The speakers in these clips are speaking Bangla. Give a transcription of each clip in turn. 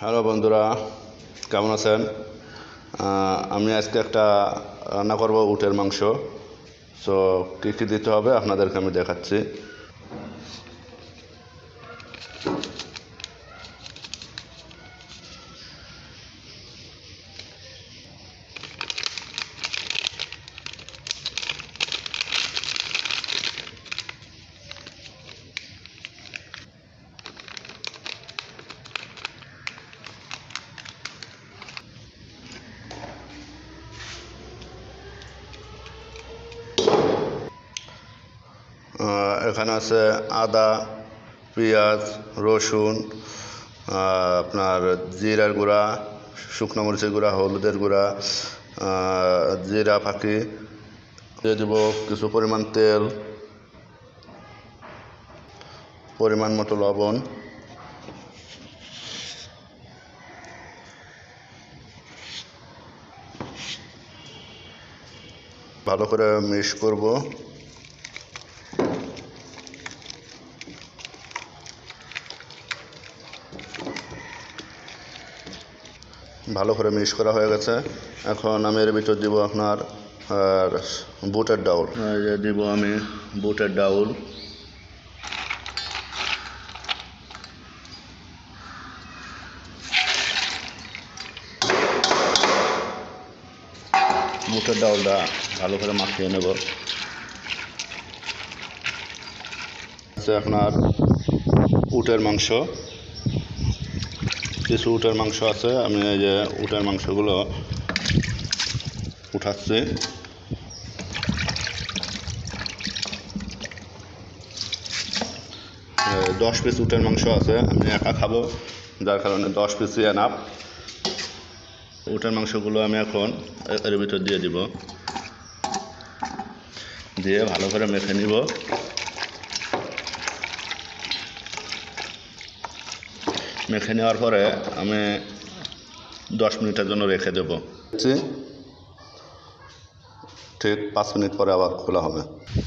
হ্যালো বন্ধুরা, কেমন আছেন? আমি আজকে একটা রান্না করব, উটের মাংস। সো কী কী দিতে হবে আপনাদেরকে আমি দেখাচ্ছি। এখানে আছে আদা, পেঁয়াজ, রসুন আপনার জিরার গুঁড়া, শুকনো মরিচের গুঁড়া, হলুদের গুঁড়া জিরা ফাঁকি, দিয়ে দেব কিছু পরিমাণ তেল, পরিমাণ মতো লবণ। ভালো করে মিক্স করব। ভালো করে মিক্স করা হয়ে গেছে। এখন আমি এর ভিতর দিব আপনার আর বুটের ডাউল। দিব আমি বুটের ডাউল। বুটের ডাউলটা ভালো করে মাখিয়ে নেব। আপনার উটের মাংস। কিছু উটের মাংস আছে, আমি এই যে উটের মাংসগুলো উঠাচ্ছি। দশ পিস উটের মাংস আছে, আমি একা খাব, যার কারণে দশ পিসই এনাপ উটের মাংসগুলো আমি এখন এর ভিতর দিয়ে দিব। দিয়ে ভালো করে মেখে নিব। মেখে নেওয়ার পরে আমি দশ মিনিটের জন্য রেখে দেবো। ঠিক পাঁচ মিনিট পরে আবার খোলা হবে।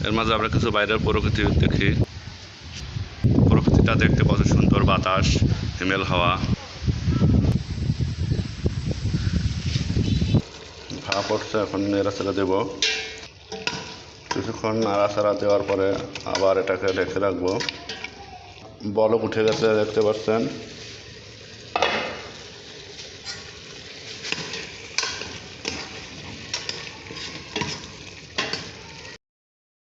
এর মাঝে আমরা কিছু বাইরের প্রকৃতি দেখি। প্রকৃতিটা দেখতে কত সুন্দর বাতাস হিমেল হাওয়া। ভাড়া পড়ছে এখন নেড়াচেড়া দেবো। কিছুক্ষণ নাড়াচাড়া দেওয়ার পরে আবার এটাকে রেখে রাখব। বলক উঠে গেছে দেখতে পাচ্ছেন?